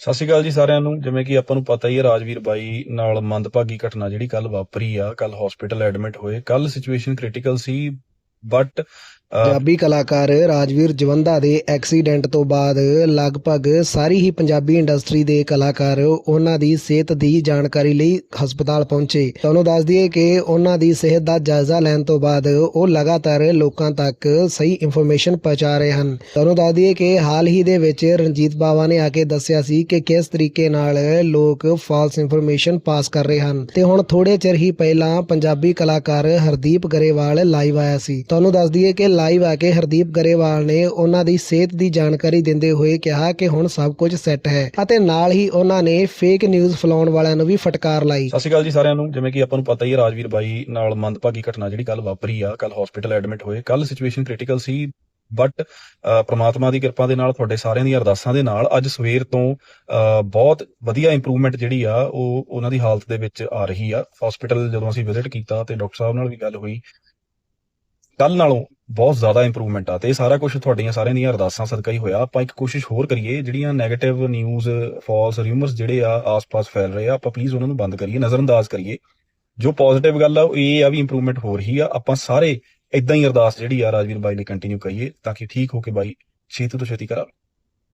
ਸਤਿ ਸ਼੍ਰੀ ਅਕਾਲ ਜੀ ਸਾਰਿਆਂ ਨੂੰ। ਜਿਵੇਂ ਕਿ ਆਪਾਂ ਨੂੰ ਪਤਾ ਹੀ ਹੈ, ਰਾਜਵੀਰ ਬਾਈ ਨਾਲ ਮੰਦਭਾਗੀ ਘਟਨਾ ਜਿਹੜੀ ਕੱਲ ਵਾਪਰੀ ਆ ਕੱਲ ਹਸਪੀਟਲ ਐਡਮਿਟ ਹੋਏ। ਕੱਲ ਸਿਚੁਏਸ਼ਨ ਕ੍ਰਿਟੀਕਲ ਸੀ ਬਟ ਪੰਜਾਬੀ ਕਲਾਕਾਰ ਰਾਜਵੀਰ ਜਵੰਦਾ ਦੇ ਐਕਸੀਡੈਂਟ ਤੋਂ ਬਾਅਦ ਲਗਭਗ ਸਾਰੀ ਹੀ ਪੰਜਾਬੀ ਇੰਡਸਟਰੀ ਦੇ ਕਲਾਕਾਰ ਉਹਨਾਂ ਦੀ ਸਿਹਤ ਦੀ ਜਾਣਕਾਰੀ ਲਈ ਹਸਪਤਾਲ ਪਹੁੰਚੇ। ਤੁਹਾਨੂੰ ਦੱਸ ਦਈਏ ਕਿ ਉਹਨਾਂ ਦੀ ਸਿਹਤ ਦਾ ਜਾਇਜ਼ਾ ਲੈਣ ਤੋਂ ਬਾਅਦ ਉਹ ਲਗਾਤਾਰ ਲੋਕਾਂ ਤੱਕ ਸਹੀ ਇਨਫੋਰਮੇਸ਼ਨ ਪਹੁੰਚਾ ਰਹੇ ਹਨ। ਤੁਹਾਨੂੰ ਦੱਸ ਦਈਏ ਕਿ ਹਾਲ ਹੀ ਦੇ ਵਿੱਚ ਰਣਜੀਤ ਬਾਵਾ ਨੇ ਆ ਕੇ ਦੱਸਿਆ ਸੀ ਕਿ ਕਿਸ ਤਰੀਕੇ ਨਾਲ ਲੋਕ ਫਾਲਸ ਇਨਫੋਰਮੇਸ਼ਨ ਪਾਸ ਕਰ ਰਹੇ ਹਨ। ਤੇ ਹੁਣ ਥੋੜੇ ਚਿਰ ਹੀ ਪਹਿਲਾਂ ਪੰਜਾਬੀ ਕਲਾਕਾਰ ਹਰਦੀਪ ਗਰੇਵਾਲ ਲਾਈਵ ਆਇਆ ਸੀ। ਤੁਹਾਨੂੰ ਦੱਸ ਦਈਏ ਕਿ ਲਾਈਵ ਆ ਕੇ ਹਰਦੀਪ ਗਰੇਵਾਲ ਨੇ ਉਹਨਾਂ ਦੀ ਸਿਹਤ ਦੀ ਜਾਣਕਾਰੀ ਦਿੰਦੇ ਹੋਏ ਕਿਹਾ ਕਿ ਹੁਣ ਸਭ ਕੁਝ ਸੈੱਟ ਹੈ ਅਤੇ ਨਾਲ ਹੀ ਉਹਨਾਂ ਨੇ ਫੇਕ ਨਿਊਜ਼ ਫੈਲਾਉਣ ਵਾਲਿਆਂ ਨੂੰ ਵੀ ਫਟਕਾਰ ਲਾਈ। ਸਤਿ ਸ਼੍ਰੀ ਅਕਾਲ ਜੀ ਸਾਰਿਆਂ ਨੂੰ, ਜਿਵੇਂ ਕਿ ਆਪਾਂ ਨੂੰ ਪਤਾ ਹੀ ਹੈ, ਰਾਜਵੀਰ ਬਾਈ ਨਾਲ ਮੰਦਭਾਗੀ ਘਟਨਾ ਜਿਹੜੀ ਕੱਲ ਵਾਪਰੀ ਆ ਕੱਲ ਹਸਪੀਟਲ ਐਡਮਿਟ ਹੋਏ। ਕੱਲ ਸਿਚੁਏਸ਼ਨ ਕ੍ਰਿਟੀਕਲ ਸੀ ਬਟ ਪ੍ਰਮਾਤਮਾ ਦੀ ਕਿਰਪਾ ਦੇ ਨਾਲ ਤੁਹਾਡੇ ਸਾਰਿਆਂ ਦੀਆਂ ਅਰਦਾਸਾਂ ਦੇ ਨਾਲ ਅੱਜ ਸਵੇਰ ਤੋਂ ਬਹੁਤ ਵਧੀਆ ਇੰਪਰੂਵਮੈਂਟ ਜਿਹੜੀ ਆ, ਉਹ ਉਹਨਾਂ ਦੀ ਹਾਲਤ ਦੇ ਵਿੱਚ ਆ ਰਹੀ ਆ। ਹਸਪੀਟਲ ਜਦੋਂ ਅਸੀਂ ਵਿਜ਼ਿਟ ਕੀਤਾ ਤੇ ਡਾਕਟਰ ਸਾਹਿਬ ਨਾਲ ਵੀ ਗੱਲ ਹੋਈ। ਕੱਲ ਨਾਲੋਂ ਬਹੁਤ ਜ਼ਿਆਦਾ ਇੰਪਰੂਵਮੈਂਟ ਆ ਤੇ ਇਹ ਸਾਰਾ ਕੁਝ ਤੁਹਾਡੀਆਂ ਸਾਰਿਆਂ ਦੀਆਂ ਅਰਦਾਸਾਂ ਸਦਕਾ ਹੀ ਹੋਇਆ। ਆਪਾਂ ਇੱਕ ਕੋਸ਼ਿਸ਼ ਹੋਰ ਕਰੀਏ, ਜਿਹੜੀਆਂ 네ਗੇਟਿਵ ਨਿਊਜ਼ ਫਾਲਸ ਰਿਊਮਰਸ ਜਿਹੜੇ ਆ ਆਸ-ਪਾਸ ਫੈਲ ਰਹੇ ਆ, ਆਪਾਂ ਪਲੀਜ਼ ਉਹਨਾਂ ਨੂੰ ਬੰਦ ਕਰੀਏ, ਨਜ਼ਰਅੰਦਾਜ਼ ਕਰੀਏ। ਜੋ ਪੋਜ਼ਿਟਿਵ ਗੱਲ ਆ, ਉਹ ਇਹ ਆ ਵੀ ਇੰਪਰੂਵਮੈਂਟ ਹੋ ਰਹੀ ਆ। ਆਪਾਂ ਸਾਰੇ ਇਦਾਂ ਹੀ ਅਰਦਾਸ ਜਿਹੜੀ ਆ ਰਾਜਵੀਰ ਬਾਈ ਲਈ ਕੰਟੀਨਿਊ ਕਰੀਏ, ਤਾਂ ਕਿ ਠੀਕ ਹੋ ਕੇ ਬਾਈ, ਛੇਤੀ ਤੋਂ ਛੇਤੀ ਕਰਾ